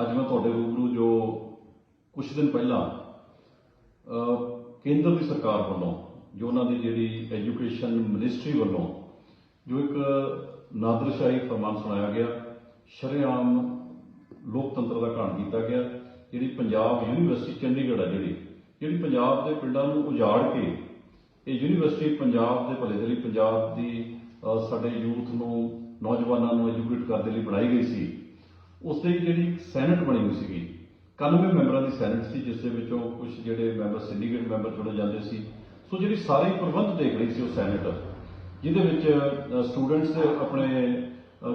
ਅੱਜ ਮੈਂ ਤੁਹਾਡੇ ਰੂਬਰੂ ਜੋ ਕੁਝ ਦਿਨ ਪਹਿਲਾਂ ਕੇਂਦਰ ਦੀ ਸਰਕਾਰ ਵੱਲੋਂ, ਜੋ ਉਹਨਾਂ ਦੀ ਜਿਹੜੀ ਐਜੂਕੇਸ਼ਨ ਮਿਨਿਸਟਰੀ ਵੱਲੋਂ, ਜੋ ਇੱਕ ਨਾਦਰਸ਼ਾਹੀ ਫਰਮਾਨ ਸੁਣਾਇਆ ਗਿਆ, ਸ਼ਰੇਆਮ ਲੋਕਤੰਤਰ ਦਾ ਘਾਣ ਕੀਤਾ ਗਿਆ, ਜਿਹੜੀ ਪੰਜਾਬ ਯੂਨੀਵਰਸਿਟੀ ਚੰਡੀਗੜ੍ਹ ਹੈ ਜਿਹੜੀ ਜਿਹੜੀ ਪੰਜਾਬ ਦੇ ਪਿੰਡਾਂ ਨੂੰ ਉਜਾੜ ਕੇ, ਇਹ ਯੂਨੀਵਰਸਿਟੀ ਪੰਜਾਬ ਦੇ ਭਲੇ ਦੇ ਲਈ, ਪੰਜਾਬ ਦੀ ਸਾਡੇ ਯੂਥ ਨੂੰ, ਨੌਜਵਾਨਾਂ ਨੂੰ ਐਜੂਕੇਟ ਕਰਨ ਦੇ ਲਈ ਬਣਾਈ ਗਈ ਸੀ ਉਸ 'ਤੇ ਜਿਹੜੀ ਸੈਨੇਟ ਬਣੀ ਹੋਈ ਸੀਗੀ। 91 ਮੈਂਬਰਾਂ ਦੀ ਸੈਨੇਟ ਸੀ, ਜਿਸ ਦੇ ਵਿੱਚੋਂ ਕੁਝ ਜਿਹੜੇ ਮੈਂਬਰ ਸਿੰਡੀਕੇਟ ਮੈਂਬਰ ਚੁਣੇ ਜਾਂਦੇ ਸੀ। ਸੋ ਜਿਹੜੀ ਸਾਰੇ ਪ੍ਰਬੰਧ ਦੇਖ ਰਹੀ ਸੀ ਉਹ ਸੈਨੇਟ, ਜਿਹਦੇ ਵਿੱਚ ਸਟੂਡੈਂਟਸ ਦੇ ਆਪਣੇ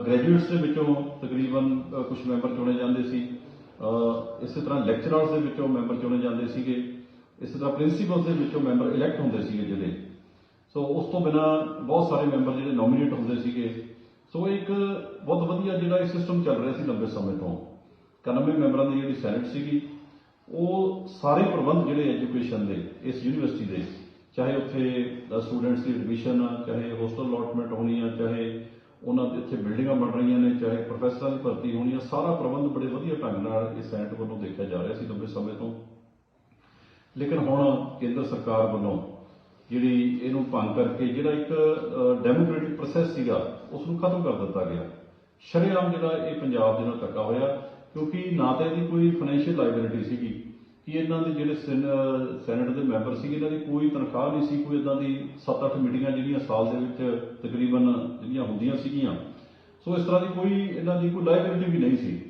ਗ੍ਰੈਜੂਏਟਸ ਦੇ ਵਿੱਚੋਂ ਤਕਰੀਬਨ ਕੁਝ ਮੈਂਬਰ ਚੁਣੇ ਜਾਂਦੇ ਸੀ। ਇਸੇ ਤਰ੍ਹਾਂ ਲੈਕਚਰਰਸ ਦੇ ਵਿੱਚੋਂ ਮੈਂਬਰ ਚੁਣੇ ਜਾਂਦੇ ਸੀਗੇ। ਇਸੇ ਤਰ੍ਹਾਂ ਪ੍ਰਿੰਸੀਪਲਸ ਦੇ ਵਿੱਚੋਂ ਮੈਂਬਰ ਇਲੈਕਟ ਹੁੰਦੇ ਸੀਗੇ ਜਿਹੜੇ। ਸੋ ਉਸ ਤੋਂ ਬਿਨਾ ਬਹੁਤ ਸਾਰੇ ਮੈਂਬਰ ਜਿਹੜੇ ਨੋਮੀਨੇਟ ਹੁੰਦੇ ਸੀਗੇ। ਸੋ ਇਹ ਇੱਕ ਬਹੁਤ ਵਧੀਆ ਜਿਹੜਾ ਇਹ ਸਿਸਟਮ ਚੱਲ ਰਿਹਾ ਸੀ ਲੰਬੇ ਸਮੇਂ ਤੋਂ 91 ਮੈਂਬਰਾਂ ਦੀ ਜਿਹੜੀ ਸੈਨੇਟ ਸੀਗੀ, ਉਹ ਸਾਰੇ ਪ੍ਰਬੰਧ ਜਿਹੜੇ ਐਜੂਕੇਸ਼ਨ ਦੇ, ਇਸ ਯੂਨੀਵਰਸਿਟੀ ਦੇ, ਚਾਹੇ ਉੱਥੇ ਸਟੂਡੈਂਟਸ ਦੀ ਐਡਮਿਸ਼ਨ ਆ ਚਾਹੇ ਹੋਸਟਲ ਅਲਾਟਮੈਂਟ ਹੋਣੀ ਆ, ਚਾਹੇ ਉਹਨਾਂ ਦੇ ਇੱਥੇ ਬਿਲਡਿੰਗਾਂ ਬਣ ਰਹੀਆਂ ਨੇ, ਚਾਹੇ ਪ੍ਰੋਫੈਸਰਾਂ ਦੀ ਭਰਤੀ ਹੋਣੀ ਆ, ਸਾਰਾ ਪ੍ਰਬੰਧ ਬੜੇ ਵਧੀਆ ਢੰਗ ਨਾਲ ਇਸ ਸੈਨੇਟ ਵੱਲੋਂ ਦੇਖਿਆ ਜਾ ਰਿਹਾ ਸੀ ਲੰਬੇ ਸਮੇਂ ਤੋਂ। ਲੇਕਿਨ ਹੁਣ ਕੇਂਦਰ ਸਰਕਾਰ ਵੱਲੋਂ ਜਿਹੜੀ ਇਹਨੂੰ ਭੰਗ ਕਰਕੇ ਜਿਹੜਾ ਇੱਕ ਡੈਮੋਕ੍ਰੈਟਿਕ ਪ੍ਰੋਸੈਸ ਸੀਗਾ ਉਸ ਨੂੰ ਖਤਮ ਕਰ ਦਿੱਤਾ ਗਿਆ। ਸ਼ਰੇਆਮ ਜਿਹੜਾ ਇਹ ਪੰਜਾਬ ਦੇ ਨਾਲ ਧੱਕਾ ਹੋਇਆ, ਕਿਉਂਕਿ ਨਾ ਤਾਂ ਇਹਦੀ ਕੋਈ ਫਾਈਨੈਂਸ਼ੀਅਲ ਲਾਇਬਿਲਿਟੀ ਸੀਗੀ, ਕਿ ਇਹਨਾਂ ਦੇ ਜਿਹੜੇ ਸੈਨ- ਸੈਨੇਟ ਦੇ ਮੈਂਬਰ ਸੀਗੇ, ਇਹਨਾਂ ਦੀ ਕੋਈ ਤਨਖਾਹ ਨਹੀਂ ਸੀ, ਕੋਈ ਇਦਾਂ ਦੀ 7-8 ਮੀਟਿੰਗਾਂ ਜਿਹੜੀਆਂ ਸਾਲ ਦੇ ਵਿੱਚ ਤਕਰੀਬਨ ਜਿਹੜੀਆਂ ਹੁੰਦੀਆਂ ਸੀਗੀਆਂ। ਸੋ ਇਸ ਤਰ੍ਹਾਂ ਦੀ ਕੋਈ ਇਹਨਾਂ ਦੀ ਕੋਈ ਲਾਇਬਿਲਿਟੀ ਵੀ ਨਹੀਂ ਸੀ।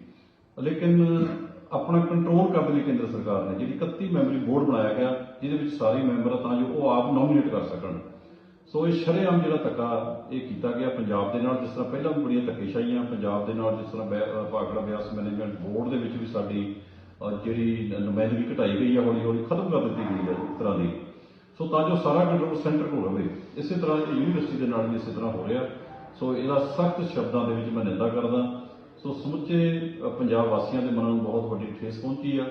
ਲੇਕਿਨ ਆਪਣਾ ਕੰਟਰੋਲ ਕਰਨ ਲਈ ਕੇਂਦਰ ਸਰਕਾਰ ਨੇ, ਜਿਹੜੀ 31 ਮੈਂਬਰੀ ਬੋਰਡ ਬਣਾਇਆ ਗਿਆ, ਜਿਹਦੇ ਵਿੱਚ ਸਾਰੇ ਮੈਂਬਰ ਤਾਂ ਜੋ ਉਹ ਆਪ ਨੋਮੀਨੇਟ ਕਰ ਸਕਣ। ਸੋ ਇਹ ਸ਼ਰੇਆਮ ਜਿਹੜਾ ਧੱਕਾ ਇਹ ਕੀਤਾ ਗਿਆ ਪੰਜਾਬ ਦੇ ਨਾਲ, ਜਿਸ ਤਰ੍ਹਾਂ ਪਹਿਲਾਂ ਵੀ ਬੜੀਆਂ ਧੱਕੇਸ਼ਾਹੀਆਂ ਪੰਜਾਬ ਦੇ ਨਾਲ, ਜਿਸ ਤਰ੍ਹਾਂ ਬੈ- ਭਾਖੜਾ ਬਿਆਸ ਮੈਨੇਜਮੈਂਟ ਬੋਰਡ ਦੇ ਵਿੱਚ ਵੀ ਸਾਡੀ ਜਿਹੜੀ ਨੁਮਾਇੰਦਗੀ ਘਟਾਈ ਗਈ ਹੈ ਹੌਲੀ ਹੌਲੀ ਖਤਮ ਕਰ ਦਿੱਤੀ ਗਈ ਹੈ ਇੱਕ ਤਰ੍ਹਾਂ ਦੀ। ਸੋ ਤਾਂ ਜੋ ਸਾਰਾ ਕੰਟਰੋਲ ਸੈਂਟਰ ਕੋਲ ਰਵੇ, ਇਸੇ ਤਰ੍ਹਾਂ ਯੂਨੀਵਰਸਿਟੀ ਦੇ ਨਾਲ ਵੀ ਇਸੇ ਤਰ੍ਹਾਂ ਹੋ ਰਿਹਾ। ਸੋ ਇਹਦਾ ਸਖਤ ਸ਼ਬਦਾਂ ਦੇ ਵਿੱਚ ਮੈਂ ਨਿੰਦਾ ਕਰਦਾ। ਸੋ ਸਮੁੱਚੇ ਪੰਜਾਬ ਵਾਸੀਆਂ ਦੇ ਮਨਾਂ ਨੂੰ ਬਹੁਤ ਵੱਡੀ ਠੇਸ ਪਹੁੰਚੀ ਆ,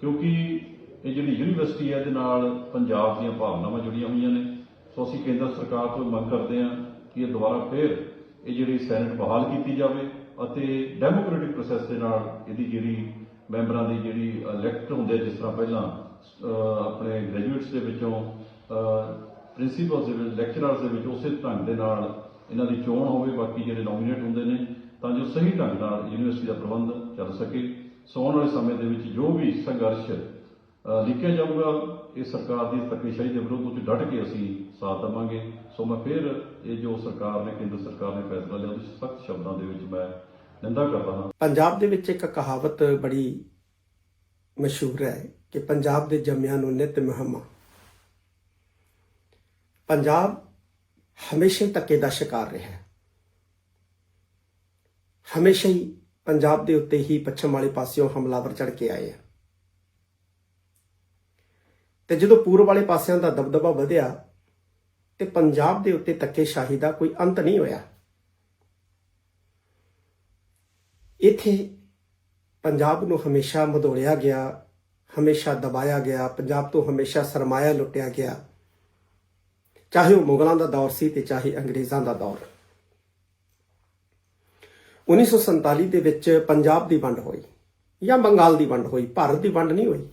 ਕਿਉਂਕਿ ਇਹ ਜਿਹੜੀ ਯੂਨੀਵਰਸਿਟੀ ਹੈ, ਇਹਦੇ ਨਾਲ ਪੰਜਾਬ ਦੀਆਂ ਭਾਵਨਾਵਾਂ ਜੁੜੀਆਂ ਹੋਈਆਂ ਨੇ। ਸੋ ਅਸੀਂ ਕੇਂਦਰ ਸਰਕਾਰ ਤੋਂ ਮੰਗ ਕਰਦੇ ਹਾਂ ਕਿ ਇਹ ਦੁਬਾਰਾ ਫੇਰ ਇਹ ਜਿਹੜੀ ਸੈਨੇਟ ਬਹਾਲ ਕੀਤੀ ਜਾਵੇ ਅਤੇ ਡੈਮੋਕ੍ਰੈਟਿਕ ਪ੍ਰੋਸੈਸ ਦੇ ਨਾਲ ਇਹਦੀ ਜਿਹੜੀ ਮੈਂਬਰਾਂ ਦੀ ਜਿਹੜੀ ਇਲੈਕਟ ਹੁੰਦੇ ਜਿਸ ਤਰ੍ਹਾਂ ਪਹਿਲਾਂ ਆਪਣੇ ਗ੍ਰੈਜੂਏਟਸ ਦੇ ਵਿੱਚੋਂ ਪ੍ਰਿੰਸੀਪਲਸ ਦੇ ਵਿੱਚ ਲੈਕਚਰਰਸ ਦੇ ਵਿੱਚ ਉਸੇ ਢੰਗ ਦੇ ਨਾਲ ਇਹਨਾਂ ਦੀ ਚੋਣ ਹੋਵੇ, ਬਾਕੀ ਜਿਹੜੇ ਨੋਮੀਨੇਟ ਹੁੰਦੇ ਨੇ, ਤਾਂ ਜੋ ਸਹੀ ਢੰਗ ਨਾਲ ਯੂਨੀਵਰਸਿਟੀ ਦਾ ਪ੍ਰਬੰਧ ਚੱਲ ਸਕੇ। ਸੋ ਆਉਣ ਵਾਲੇ ਸਮੇਂ ਦੇ ਵਿੱਚ ਜੋ ਵੀ ਸੰਘਰਸ਼ ਲਿਖਿਆ ਜਾਊਗਾ ਇਹ ਸਰਕਾਰ ਦੀ ਧੱਕੇਸ਼ਾਹੀ ਦੇ ਵਿਰੁੱਧ ਉੱਚ ਡਟ ਕੇ ਅਸੀਂ ਸਾਥ ਦੇਵਾਂਗੇ। ਸੋ ਮੈਂ ਫਿਰ ਇਹ ਜੋ ਸਰਕਾਰ ਨੇ, ਕੇਂਦਰ ਸਰਕਾਰ ਨੇ ਫੈਸਲਾ ਲਿਆ, ਉਹਦੀ ਸਖਤ ਸ਼ਬਦਾਂ ਦੇ ਵਿੱਚ ਮੈਂ ਨਿੰਦਾ ਕਰਦਾ ਹਾਂ। ਪੰਜਾਬ ਦੇ ਵਿੱਚ ਇੱਕ ਕਹਾਵਤ ਬੜੀ ਮਸ਼ਹੂਰ ਹੈ ਕਿ ਪੰਜਾਬ ਦੇ ਜੰਮਿਆਂ ਨੂੰ ਨਿਤ ਮਹਿਮਾ। ਪੰਜਾਬ ਹਮੇਸ਼ਾ ਹੀ ਧੱਕੇ ਦਾ ਸ਼ਿਕਾਰ ਰਿਹਾ ਹੈ। ਹਮੇਸ਼ਾ ਹੀ ਪੰਜਾਬ ਦੇ ਉੱਤੇ ਹੀ ਪੱਛਮ ਵਾਲੇ ਪਾਸਿਓਂ ਹਮਲਾਵਰ ਚੜ ਕੇ ਆਏ ਆ। ਤੇ ਜਦੋਂ ਪੂਰਬ ਵਾਲੇ ਪਾਸਿਆਂ ਦਾ ਦਬਦਬਾ ਵਧਿਆ ਤੇ ਪੰਜਾਬ ਦੇ ਉੱਤੇ ਧੱਕੇਸ਼ਾਹੀ ਦਾ ਕੋਈ ਅੰਤ ਨਹੀਂ ਹੋਇਆ। ਇੱਥੇ ਪੰਜਾਬ ਨੂੰ ਹਮੇਸ਼ਾ ਮਧੋੜਿਆ ਗਿਆ, ਹਮੇਸ਼ਾ ਦਬਾਇਆ ਗਿਆ, ਪੰਜਾਬ ਤੋਂ ਹਮੇਸ਼ਾ ਸਰਮਾਇਆ ਲੁੱਟਿਆ ਗਿਆ। ਚਾਹੇ ਉਹ ਮੁਗਲਾਂ ਦਾ ਦੌਰ ਸੀ ਤੇ ਚਾਹੇ ਅੰਗਰੇਜ਼ਾਂ ਦਾ ਦੌਰ। 1947 ਦੇ ਵਿੱਚ ਪੰਜਾਬ ਦੀ ਵੰਡ ਹੋਈ ਜਾਂ ਬੰਗਾਲ ਦੀ ਵੰਡ ਹੋਈ, ਭਾਰਤ ਦੀ ਵੰਡ ਨਹੀਂ ਹੋਈ।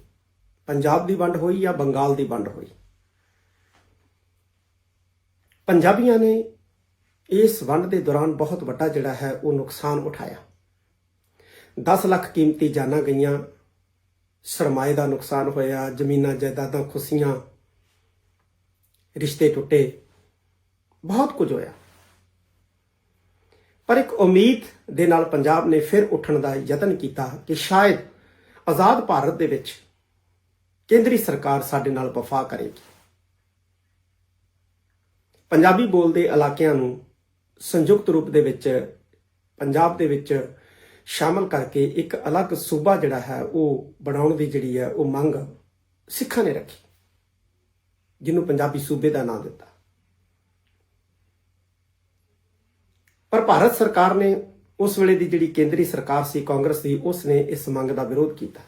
ਪੰਜਾਬ ਦੀ ਵੰਡ ਹੋਈ ਜਾਂ ਬੰਗਾਲ ਦੀ ਵੰਡ ਹੋਈ? ਪੰਜਾਬੀਆਂ ਨੇ ਇਸ ਵੰਡ ਦੇ ਦੌਰਾਨ ਬਹੁਤ ਵੱਡਾ ਜਿਹੜਾ ਹੈ ਉਹ ਨੁਕਸਾਨ ਉਠਾਇਆ। 10 ਲੱਖ ਕੀਮਤੀ ਜਾਨਾਂ ਗਈਆਂ, ਸਰਮਾਏ ਦਾ ਨੁਕਸਾਨ ਹੋਇਆ, ਜ਼ਮੀਨਾਂ, ਜਾਇਦਾਦਾਂ ਖੁਸੀਆਂ, ਰਿਸ਼ਤੇ ਟੁੱਟੇ, ਬਹੁਤ ਕੁਝ ਹੋਇਆ। ਪਰ ਇੱਕ ਉਮੀਦ ਦੇ ਨਾਲ ਪੰਜਾਬ ਨੇ ਫਿਰ ਉੱਠਣ ਦਾ ਯਤਨ ਕੀਤਾ ਕਿ ਸ਼ਾਇਦ ਆਜ਼ਾਦ ਭਾਰਤ ਦੇ ਵਿੱਚ ਕੇਂਦਰੀ ਸਰਕਾਰ ਸਾਡੇ ਨਾਲ ਵਫਾ ਕਰੇਗੀ। ਪੰਜਾਬੀ ਬੋਲਦੇ ਇਲਾਕਿਆਂ ਨੂੰ ਸੰਯੁਕਤ ਰੂਪ ਦੇ ਵਿੱਚ, ਪੰਜਾਬ ਦੇ ਵਿੱਚ ਸ਼ਾਮਲ ਕਰਕੇ ਇੱਕ ਅਲੱਗ ਸੂਬਾ ਜਿਹੜਾ ਹੈ, ਉਹ ਬਣਾਉਣ ਦੀ ਜਿਹੜੀ ਹੈ, ਉਹ ਮੰਗ ਸਿੱਖਾਂ ਨੇ ਰੱਖੀ। ਜਿਹਨੂੰ ਪੰਜਾਬੀ ਸੂਬੇ ਦਾ ਨਾਮ ਦਿੱਤਾ। ਪਰ ਭਾਰਤ ਸਰਕਾਰ ਨੇ ਉਸ ਵੇਲੇ ਦੀ ਜਿਹੜੀ ਕੇਂਦਰੀ ਸਰਕਾਰ ਸੀ, ਕਾਂਗਰਸ ਦੀ, ਉਸ ਨੇ ਇਸ ਮੰਗ ਦਾ ਵਿਰੋਧ ਕੀਤਾ।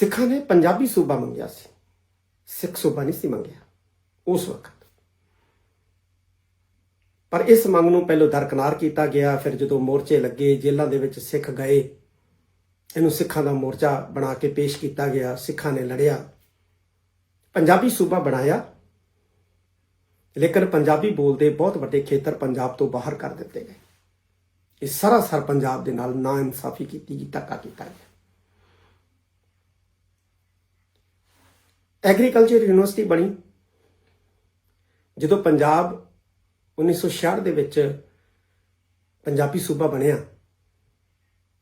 ਸਿੱਖਾਂ ਨੇ ਪੰਜਾਬੀ ਸੂਬਾ ਮੰਗਿਆ ਸੀ। ਸਿੱਖ ਸੂਬਾ ਨਹੀਂ ਸੀ ਮੰਗਿਆ। ਉਸ ਵਕਤ। ਪਰ ਇਸ ਮੰਗ ਨੂੰ ਪਹਿਲਾਂ ਦਰਕਨਾਰ ਕੀਤਾ ਗਿਆ, ਫਿਰ ਜਦੋਂ ਮੋਰਚੇ ਲੱਗੇ, ਜੇਲ੍ਹਾਂ ਦੇ ਵਿੱਚ ਸਿੱਖ ਗਏ, ਇਹਨੂੰ ਸਿੱਖਾਂ ਦਾ ਮੋਰਚਾ ਬਣਾ ਕੇ ਪੇਸ਼ ਕੀਤਾ ਗਿਆ, ਸਿੱਖਾਂ ਨੇ ਲੜਿਆ। ਪੰਜਾਬੀ ਸੂਬਾ ਬਣਾਇਆ। ਲੇਕਿਨ ਪੰਜਾਬੀ ਬੋਲਦੇ ਬਹੁਤ ਵੱਡੇ ਖੇਤਰ ਪੰਜਾਬ ਤੋਂ ਬਾਹਰ ਕਰ ਦਿੱਤੇ ਗਏ। ਇਹ ਸਰਾਸਰ ਪੰਜਾਬ ਦੇ ਨਾਲ ਨਾ ਇਨਸਾਫੀ ਕੀਤੀ ਗਈ ਧੱਕਾ ਕੀਤਾ ਗਿਆ। ਐਗਰੀਕਲਚਰ ਯੂਨੀਵਰਸਿਟੀ ਬਣੀ। ਜਦੋਂ ਪੰਜਾਬ 1966 ਦੇ ਵਿੱਚ ਪੰਜਾਬੀ ਸੂਬਾ ਬਣਿਆ,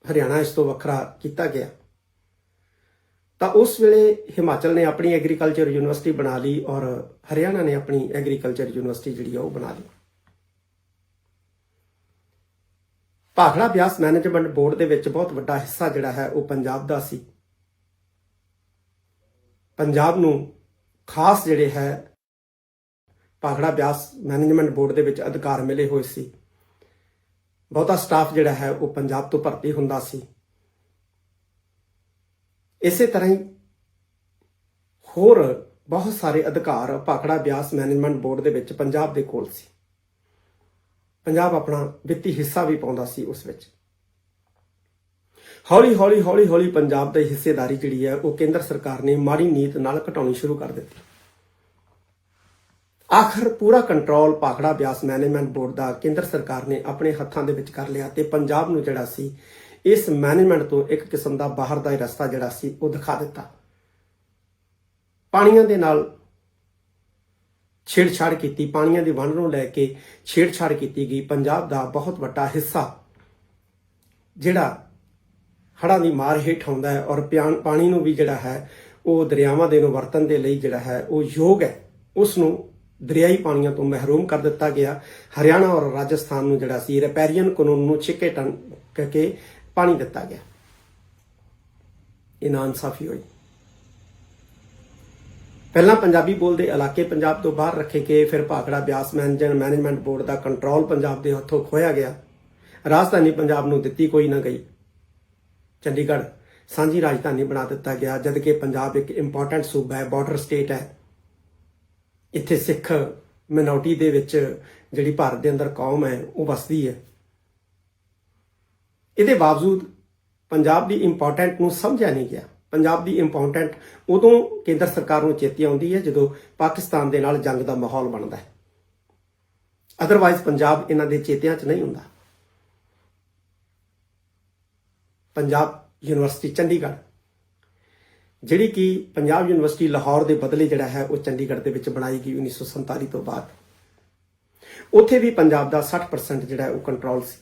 ਹਰਿਆਣਾ ਇਸ ਤੋਂ ਵੱਖਰਾ ਕੀਤਾ ਗਿਆ। ਤਾਂ ਉਸ ਵੇਲੇ ਹਿਮਾਚਲ ਨੇ ਆਪਣੀ ਐਗਰੀਕਲਚਰ ਯੂਨੀਵਰਸਿਟੀ ਬਣਾ ਲਈ ਔਰ ਹਰਿਆਣਾ ਨੇ ਆਪਣੀ ਐਗਰੀਕਲਚਰ ਯੂਨੀਵਰਸਿਟੀ ਜਿਹੜੀ ਆ ਉਹ ਬਣਾ ਲਈ। ਭਾਖੜਾ ਬਿਆਸ ਮੈਨੇਜਮੈਂਟ ਬੋਰਡ ਦੇ ਵਿੱਚ ਬਹੁਤ ਵੱਡਾ ਹਿੱਸਾ ਜਿਹੜਾ ਹੈ ਉਹ ਪੰਜਾਬ ਦਾ ਸੀ। ਪੰਜਾਬ ਨੂੰ ਖਾਸ ਜਿਹੜੇ ਹੈ, ਭਾਖੜਾ ਬਿਆਸ ਮੈਨੇਜਮੈਂਟ ਬੋਰਡ ਦੇ ਵਿੱਚ ਅਧਿਕਾਰ ਮਿਲੇ ਹੋਏ ਸੀ। ਬਹੁਤਾ ਸਟਾਫ ਜਿਹੜਾ ਹੈ, ਉਹ ਪੰਜਾਬ ਤੋਂ ਭਰਤੀ ਹੁੰਦਾ ਸੀ। ਇਸੇ ਤਰ੍ਹਾਂ ਹੀ ਹੋਰ ਬਹੁਤ ਸਾਰੇ ਅਧਿਕਾਰ ਭਾਖੜਾ ਬਿਆਸ ਮੈਨੇਜਮੈਂਟ ਬੋਰਡ ਦੇ ਵਿੱਚ ਪੰਜਾਬ ਦੇ ਕੋਲ ਸੀ। ਪੰਜਾਬ ਆਪਣਾ ਵਿੱਤੀ ਹਿੱਸਾ ਵੀ ਪਾਉਂਦਾ ਸੀ ਉਸ ਵਿੱਚ। ਹੌਲੀ ਹੌਲੀ ਹੌਲੀ ਹੌਲੀ ਪੰਜਾਬ ਦੀ ਹਿੱਸੇਦਾਰੀ ਜਿਹੜੀ ਹੈ ਉਹ ਕੇਂਦਰ ਸਰਕਾਰ ਨੇ ਮਾੜੀ ਨੀਤ ਨਾਲ ਘਟਾਉਣੀ ਸ਼ੁਰੂ ਕਰ ਦਿੱਤੀ। ਆਖਰ ਪੂਰਾ control Bhakra Beas management board ਦਾ ਕੇਂਦਰ ਸਰਕਾਰ ਨੇ ਆਪਣੇ ਹੱਥਾਂ ਦੇ ਵਿੱਚ ਕਰ ਲਿਆ ਤੇ ਪੰਜਾਬ ਨੂੰ ਜਿਹੜਾ ਸੀ, ਇਸ ਮੈਨੇਜਮੈਂਟ ਤੋਂ ਇੱਕ ਕਿਸਮ ਦਾ ਬਾਹਰ ਦਾ ਹੀ ਰਸਤਾ ਜਿਹੜਾ ਸੀ, ਉਹ ਦਿਖਾ ਦਿੱਤਾ। ਪਾਣੀਆਂ ਦੇ ਨਾਲ ਛੇੜਛਾੜ ਕੀਤੀ, ਪਾਣੀਆਂ ਦੀ ਵੰਡ ਨੂੰ ਲੈ ਕੇ ਛੇੜਛਾੜ ਕੀਤੀ ਗਈ। ਪੰਜਾਬ ਦਾ ਬਹੁਤ ਵੱਡਾ ਹਿੱਸਾ ਜਿਹੜਾ ਹੜ੍ਹਾਂ ਦੀ ਮਾਰ ਹੇਠ ਆਉਂਦਾ ਹੈ ਔਰ ਪਿਆਨ- ਪਾਣੀ ਨੂੰ ਵੀ ਜਿਹੜਾ ਹੈ, ਉਹ ਦਰਿਆਵਾਂ ਦੇ ਨੂੰ ਵਰਤਣ ਦੇ ਲਈ ਜਿਹੜਾ ਹੈ, ਉਹ ਯੋਗ ਹੈ। ਉਸ ਨੂੰ ਦਰਿਆਈ ਪਾਣੀਆਂ ਤੋਂ ਮਹਿਰੂਮ ਕਰ ਦਿੱਤਾ ਗਿਆ। ਹਰਿਆਣਾ ਔਰ ਰਾਜਸਥਾਨ ਨੂੰ ਜਿਹੜਾ ਸੀ, ਰਿਪੈਰੀਅਨ ਕਾਨੂੰਨ ਨੂੰ ਛਿੱਕੇ ਟਨ ਕੇ ਪਾਣੀ ਦਿੱਤਾ ਗਿਆ। ਇਹ ਨਾਇਨਸਾਫੀ ਹੋਈ। ਪਹਿਲਾਂ ਪੰਜਾਬੀ ਬੋਲਦੇ ਇਲਾਕੇ ਪੰਜਾਬ ਤੋਂ ਬਾਹਰ ਰੱਖੇ ਗਏ, ਫਿਰ Bhakra Beas manager management board ਦਾ ਕੰਟਰੋਲ ਪੰਜਾਬ ਦੇ ਹੱਥੋਂ ਖੋਇਆ ਗਿਆ। ਰਾਜਧਾਨੀ ਪੰਜਾਬ ਨੂੰ ਦਿੱਤੀ ਕੋਈ ਨਾ ਗਈ। ਚੰਡੀਗੜ੍ਹ। ਸਾਂਝੀ ਰਾਜਧਾਨੀ ਬਣਾ ਦਿੱਤਾ ਗਿਆ, ਜਦ ਕਿ ਪੰਜਾਬ ਇੱਕ ਇੰਪੋਰਟੈਂਟ ਸੂਬਾ ਹੈ ਬਾਰਡਰ ਸਟੇਟ ਹੈ। ਇੱਥੇ ਸਿੱਖ ਮਿਨੋਰਟੀ ਦੇ ਵਿੱਚ ਜਿਹੜੀ ਭਾਰਤ ਦੇ ਅੰਦਰ ਕੌਮ ਹੈ, ਉਹ ਵਸਦੀ ਹੈ। ਇਹਦੇ ਬਾਵਜੂਦ ਪੰਜਾਬ ਦੀ ਇੰਪੋਰਟੈਂਟ ਨੂੰ ਸਮਝਿਆ ਨਹੀਂ ਗਿਆ। ਪੰਜਾਬ ਦੀ ਇੰਪੋਰਟੈਂਟ ਉਦੋਂ ਕੇਂਦਰ ਸਰਕਾਰ ਨੂੰ ਚੇਤੀ ਆਉਂਦੀ ਹੈ, ਜਦੋਂ ਪਾਕਿਸਤਾਨ ਦੇ ਨਾਲ ਜੰਗ ਦਾ ਮਾਹੌਲ ਬਣਦਾ ਹੈ। ਅਦਰਵਾਈਜ਼ ਪੰਜਾਬ ਇਹਨਾਂ ਦੇ ਚੇਤਿਆਂ 'ਚ ਨਹੀਂ ਹੁੰਦਾ। ਪੰਜਾਬ ਯੂਨੀਵਰਸਿਟੀ ਚੰਡੀਗੜ੍ਹ। ਜਿਹੜੀ ਕਿ ਪੰਜਾਬ ਯੂਨੀਵਰਸਿਟੀ ਲਾਹੌਰ ਦੇ ਬਦਲੇ ਜਿਹੜਾ ਹੈ, ਉਹ ਚੰਡੀਗੜ੍ਹ ਦੇ ਵਿੱਚ ਬਣਾਈ ਗਈ 1947 ਤੋਂ ਬਾਅਦ। ਉੱਥੇ ਵੀ ਪੰਜਾਬ ਦਾ 60% ਜਿਹੜਾ ਉਹ ਕੰਟਰੋਲ ਸੀ।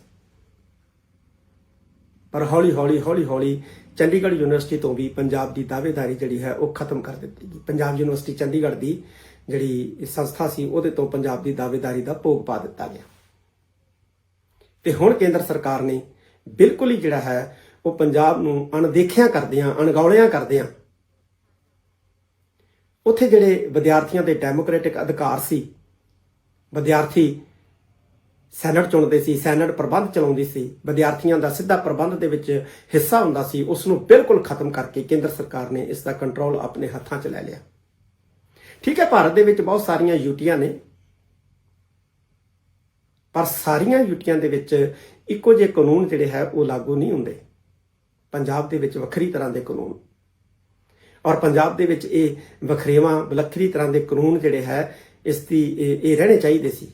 ਪਰ ਹੌਲੀ ਹੌਲੀ ਹੌਲੀ ਹੌਲੀ ਚੰਡੀਗੜ੍ਹ ਯੂਨੀਵਰਸਿਟੀ ਤੋਂ ਵੀ ਪੰਜਾਬ ਦੀ ਦਾਅਵੇਦਾਰੀ ਜਿਹੜੀ ਹੈ, ਉਹ ਖਤਮ ਕਰ ਦਿੱਤੀ ਗਈ। ਪੰਜਾਬ ਯੂਨੀਵਰਸਿਟੀ ਚੰਡੀਗੜ੍ਹ ਦੀ ਜਿਹੜੀ ਸੰਸਥਾ ਸੀ, ਉਹਦੇ ਤੋਂ ਪੰਜਾਬ ਦੀ ਦਾਅਵੇਦਾਰੀ ਦਾ ਭੋਗ ਪਾ ਦਿੱਤਾ ਗਿਆ। ਤੇ ਹੁਣ ਕੇਂਦਰ ਸਰਕਾਰ ਨੇ ਬਿਲਕੁਲ ਹੀ ਜਿਹੜਾ ਹੈ ਉਹ ਪੰਜਾਬ ਨੂੰ ਅਣਦੇਖਿਆ ਕਰਦਿਆਂ, ਅਣਗੌਲਿਆਂ ਕਰਦਿਆਂ। ਉੱਥੇ ਜਿਹੜੇ ਵਿਦਿਆਰਥੀਆਂ ਦੇ ਡੈਮੋਕ੍ਰੈਟਿਕ ਅਧਿਕਾਰ ਸੀ, ਵਿਦਿਆਰਥੀ ਸੈਨੇਟ ਚੁਣਦੇ ਸੀ, ਸੈਨੇਟ ਪ੍ਰਬੰਧ ਚਲਾਉਂਦੀ ਸੀ, ਵਿਦਿਆਰਥੀਆਂ ਦਾ ਸਿੱਧਾ ਪ੍ਰਬੰਧ ਦੇ ਵਿੱਚ ਹਿੱਸਾ ਹੁੰਦਾ ਸੀ, ਉਸ ਨੂੰ ਬਿਲਕੁਲ ਖਤਮ ਕਰਕੇ ਕੇਂਦਰ ਸਰਕਾਰ ਨੇ ਇਸ ਦਾ ਕੰਟਰੋਲ ਆਪਣੇ ਹੱਥਾਂ 'ਚ ਲੈ ਲਿਆ। ਠੀਕ ਹੈ, ਭਾਰਤ ਦੇ ਵਿੱਚ ਬਹੁਤ ਸਾਰੀਆਂ ਯੂਟੀਆਂ ਨੇ। ਪਰ ਸਾਰੀਆਂ ਯੂਟੀਆਂ ਦੇ ਵਿੱਚ ਇੱਕੋ ਜਿਹੇ ਕਾਨੂੰਨ ਜਿਹੜੇ ਹੈ, ਉਹ ਲਾਗੂ ਨਹੀਂ ਹੁੰਦੇ। ਪੰਜਾਬ ਦੇ ਵਿੱਚ ਵੱਖਰੀ ਤਰ੍ਹਾਂ ਦੇ ਕਾਨੂੰਨ। ਔਰ ਪੰਜਾਬ ਦੇ ਵਿੱਚ ਇਹ ਵਖਰੇਵਾਂ, ਵੱਖਰੀ ਤਰ੍ਹਾਂ ਦੇ ਕਾਨੂੰਨ ਜਿਹੜੇ ਹੈ, ਇਸ ਦੀ ਇਹ ਇਹ ਰਹਿਣੇ ਚਾਹੀਦੇ ਸੀ।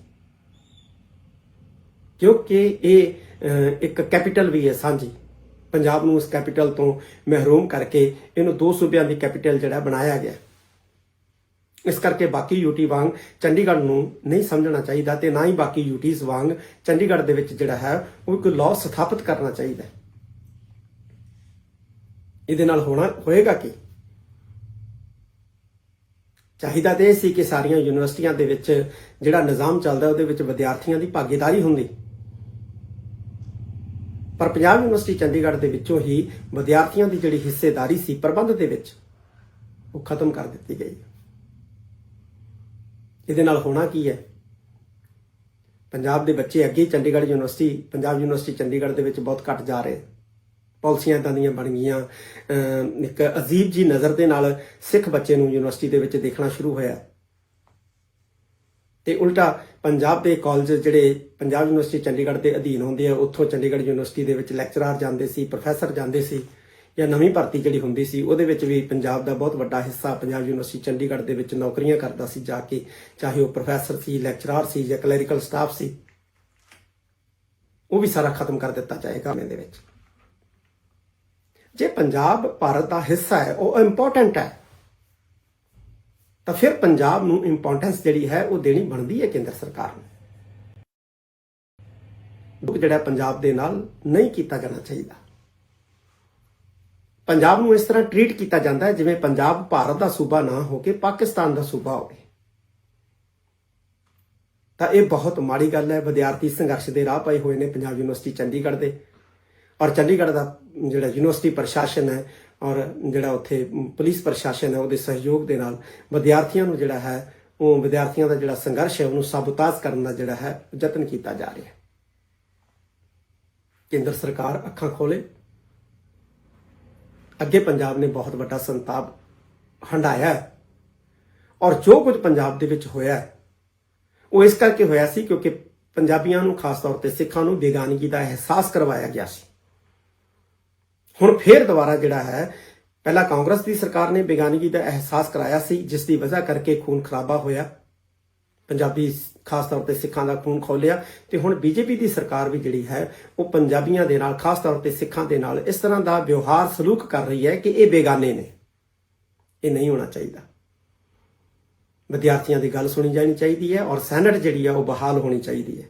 ਕਿਉਂਕਿ ਇਹ ਇੱਕ ਕੈਪੀਟਲ ਵੀ ਹੈ ਸਾਂਝੀ। ਪੰਜਾਬ ਨੂੰ ਉਸ ਕੈਪੀਟਲ ਤੋਂ ਮਹਿਰੂਮ ਕਰਕੇ ਇਹਨੂੰ ਦੋ ਸੂਬਿਆਂ ਦੀ ਕੈਪੀਟਲ ਜਿਹੜਾ ਬਣਾਇਆ ਗਿਆ। ਇਸ ਕਰਕੇ ਬਾਕੀ ਯੂਟੀ ਵਾਂਗ ਚੰਡੀਗੜ੍ਹ ਨੂੰ ਨਹੀਂ ਸਮਝਣਾ ਚਾਹੀਦਾ ਤੇ ਨਾ ਹੀ ਬਾਕੀ ਯੂਟੀਜ਼ ਵਾਂਗ ਚੰਡੀਗੜ੍ਹ ਦੇ ਵਿੱਚ ਜਿਹੜਾ ਹੈ, ਉਹ ਇੱਕ ਲਾਅ ਸਥਾਪਿਤ ਕਰਨਾ ਚਾਹੀਦਾ ਇਹਦੇ ਨਾਲ ਹੋਣਾ ਹੋਏਗਾ ਕੀ? ਚਾਹੀਦਾ ਤੇ ਇਹ ਸੀ ਕਿ ਸਾਰੀਆਂ ਯੂਨੀਵਰਸਿਟੀਆਂ ਦੇ ਵਿੱਚ ਜਿਹੜਾ ਨਿਜ਼ਾਮ ਚੱਲਦਾ ਉਹਦੇ ਵਿੱਚ ਵਿਦਿਆਰਥੀਆਂ ਦੀ ਭਾਗੀਦਾਰੀ ਹੁੰਦੀ। ਪਰ ਪੰਜਾਬ ਯੂਨੀਵਰਸਿਟੀ ਚੰਡੀਗੜ੍ਹ ਦੇ ਵਿੱਚੋਂ ਹੀ ਵਿਦਿਆਰਥੀਆਂ ਦੀ ਜਿਹੜੀ ਹਿੱਸੇਦਾਰੀ ਸੀ ਪ੍ਰਬੰਧ ਦੇ ਵਿੱਚ ਉਹ ਖਤਮ ਕਰ ਦਿੱਤੀ ਗਈ। ਇਹਦੇ ਨਾਲ ਹੋਣਾ ਕੀ ਹੈ? ਪੰਜਾਬ ਦੇ ਬੱਚੇ ਅੱਗੇ ਚੰਡੀਗੜ੍ਹ ਯੂਨੀਵਰਸਿਟੀ, ਪੰਜਾਬ ਯੂਨੀਵਰਸਿਟੀ ਚੰਡੀਗੜ੍ਹ ਦੇ ਵਿੱਚ ਬਹੁਤ ਘੱਟ ਜਾ ਰਹੇ। ਪਾਲਿਸੀਆਂ ਇਦਾਂ ਦੀਆਂ ਬਣ ਗਈਆਂ। ਇੱਕ ਅਜੀਬ ਜੀ ਨਜ਼ਰ ਦੇ ਨਾਲ ਸਿੱਖ ਬੱਚੇ ਨੂੰ ਯੂਨੀਵਰਸਿਟੀ ਦੇ ਵਿੱਚ ਦੇਖਣਾ ਸ਼ੁਰੂ ਹੋਇਆ। ਤੇ ਉਲਟਾ ਪੰਜਾਬ ਦੇ ਕਾਲਜ ਜਿਹੜੇ ਪੰਜਾਬ ਯੂਨੀਵਰਸਿਟੀ ਚੰਡੀਗੜ੍ਹ ਦੇ ਅਧੀਨ ਹੁੰਦੇ ਆ, ਉੱਥੋਂ ਚੰਡੀਗੜ੍ਹ ਯੂਨੀਵਰਸਿਟੀ ਦੇ ਵਿੱਚ ਲੈਕਚਰਰ ਜਾਂਦੇ ਸੀ, ਪ੍ਰੋਫੈਸਰ ਜਾਂਦੇ ਸੀ ਜਾਂ ਨਵੀਂ ਭਰਤੀ ਜਿਹੜੀ ਹੁੰਦੀ ਸੀ, ਉਹਦੇ ਵਿੱਚ ਵੀ ਪੰਜਾਬ ਦਾ ਬਹੁਤ ਵੱਡਾ ਹਿੱਸਾ ਪੰਜਾਬ ਯੂਨੀਵਰਸਿਟੀ ਚੰਡੀਗੜ੍ਹ ਦੇ ਵਿੱਚ ਨੌਕਰੀਆਂ ਕਰਦਾ ਸੀ ਜਾ ਕੇ, ਚਾਹੇ ਉਹ ਪ੍ਰੋਫੈਸਰ ਸੀ, ਲੈਕਚਰਰ ਸੀ ਜਾਂ ਕਲੈਰੀਕਲ ਸਟਾਫ ਸੀ। ਉਹ ਵੀ ਸਾਰਾ ਖਤਮ ਕਰ ਦਿੱਤਾ ਜਾਏਗਾ। ਇਹਦੇ ਵਿੱਚ ਜੇ ਪੰਜਾਬ ਭਾਰਤ ਦਾ ਹਿੱਸਾ ਹੈ, ਉਹ ਇੰਪੋਰਟੈਂਟ ਹੈ, ਤਾਂ ਫਿਰ ਪੰਜਾਬ ਨੂੰ ਇੰਪੋਰਟੈਂਸ ਜਿਹੜੀ ਹੈ, ਉਹ ਦੇਣੀ ਬਣਦੀ ਹੈ ਕੇਂਦਰ ਸਰਕਾਰ ਨੂੰ। ਜਿਹੜਾ ਪੰਜਾਬ ਦੇ ਨਾਲ ਨਹੀਂ ਕੀਤਾ ਜਾਣਾ ਚਾਹੀਦਾ। ਪੰਜਾਬ ਨੂੰ ਇਸ ਤਰ੍ਹਾਂ ਟਰੀਟ ਕੀਤਾ ਜਾਂਦਾ ਹੈ, ਜਿਵੇਂ ਪੰਜਾਬ ਭਾਰਤ ਦਾ ਸੂਬਾ ਨਾ ਹੋ ਕੇ ਪਾਕਿਸਤਾਨ ਦਾ ਸੂਬਾ ਹੋਵੇ। ਤਾਂ ਇਹ ਬਹੁਤ ਮਾੜੀ ਗੱਲ ਹੈ। ਵਿਦਿਆਰਥੀ ਸੰਘਰਸ਼ ਦੇ ਰਾਹ ਪਏ ਹੋਏ ਨੇ ਪੰਜਾਬ ਯੂਨੀਵਰਸਿਟੀ ਚੰਡੀਗੜ੍ਹ ਦੇ। ਔਰ ਚੰਡੀਗੜ੍ਹ ਦਾ ਜਿਹੜਾ ਯੂਨੀਵਰਸਿਟੀ ਪ੍ਰਸ਼ਾਸਨ ਹੈ ਔਰ ਜਿਹੜਾ ਉੱਥੇ ਪੁਲਿਸ ਪ੍ਰਸ਼ਾਸਨ ਹੈ, ਉਹਦੇ ਸਹਿਯੋਗ ਦੇ ਨਾਲ ਵਿਦਿਆਰਥੀਆਂ ਨੂੰ ਜਿਹੜਾ ਹੈ, ਉਹ ਵਿਦਿਆਰਥੀਆਂ ਦਾ ਜਿਹੜਾ ਸੰਘਰਸ਼ ਹੈ, ਉਹਨੂੰ ਸਾਬੋਤਾਜ ਕਰਨ ਦਾ ਜਿਹੜਾ ਹੈ, ਯਤਨ ਕੀਤਾ ਜਾ ਰਿਹਾ ਹੈ। ਕੇਂਦਰ ਸਰਕਾਰ ਅੱਖਾਂ ਖੋਲੇ। ਅੱਗੇ ਪੰਜਾਬ ਨੇ ਬਹੁਤ ਵੱਡਾ ਸੰਤਾਪ ਹੰਡਾਇਆ ਔਰ ਜੋ ਕੁਝ ਪੰਜਾਬ ਦੇ ਵਿੱਚ ਹੋਇਆ ਉਹ ਇਸ ਕਰਕੇ ਹੋਇਆ ਸੀ ਕਿਉਂਕਿ ਪੰਜਾਬੀਆਂ ਨੂੰ, ਖਾਸ ਤੌਰ ਤੇ ਸਿੱਖਾਂ ਨੂੰ ਬੇਗਾਨਗੀ ਦਾ ਅਹਿਸਾਸ ਕਰਵਾਇਆ ਗਿਆ ਸੀ। ਹੁਣ ਫੇਰ ਦੁਬਾਰਾ ਜਿਹੜਾ ਹੈ, ਪਹਿਲਾਂ ਕਾਂਗਰਸ ਦੀ ਸਰਕਾਰ ਨੇ ਬੇਗਾਨਗੀ ਦਾ ਅਹਿਸਾਸ ਕਰਾਇਆ ਸੀ, ਜਿਸ ਦੀ ਵਜ੍ਹਾ ਕਰਕੇ ਖੂਨ ਖਰਾਬਾ ਹੋਇਆ। ਪੰਜਾਬੀ ਖਾਸ ਤੌਰ ਤੇ ਸਿੱਖਾਂ ਦਾ ਖੂਨ ਖੋਲਿਆ ਤੇ ਹੁਣ ਬੀਜੇਪੀ ਦੀ ਸਰਕਾਰ ਵੀ ਜਿਹੜੀ ਹੈ, ਉਹ ਪੰਜਾਬੀਆਂ ਦੇ ਨਾਲ, ਖਾਸ ਤੌਰ ਤੇ ਸਿੱਖਾਂ ਦੇ ਨਾਲ ਇਸ ਤਰ੍ਹਾਂ ਦਾ ਵਿਵਹਾਰ ਸਲੂਕ ਕਰ ਰਹੀ ਹੈ ਕਿ ਇਹ ਬੇਗਾਨੇ ਨੇ। ਇਹ ਨਹੀਂ ਹੋਣਾ ਚਾਹੀਦਾ। ਵਿਦਿਆਰਥੀਆਂ ਦੀ ਗੱਲ ਸੁਣੀ ਜਾਣੀ ਚਾਹੀਦੀ ਹੈ ਔਰ ਸੈਨੇਟ ਜਿਹੜੀ ਆ, ਉਹ ਬਹਾਲ ਹੋਣੀ ਚਾਹੀਦੀ ਹੈ।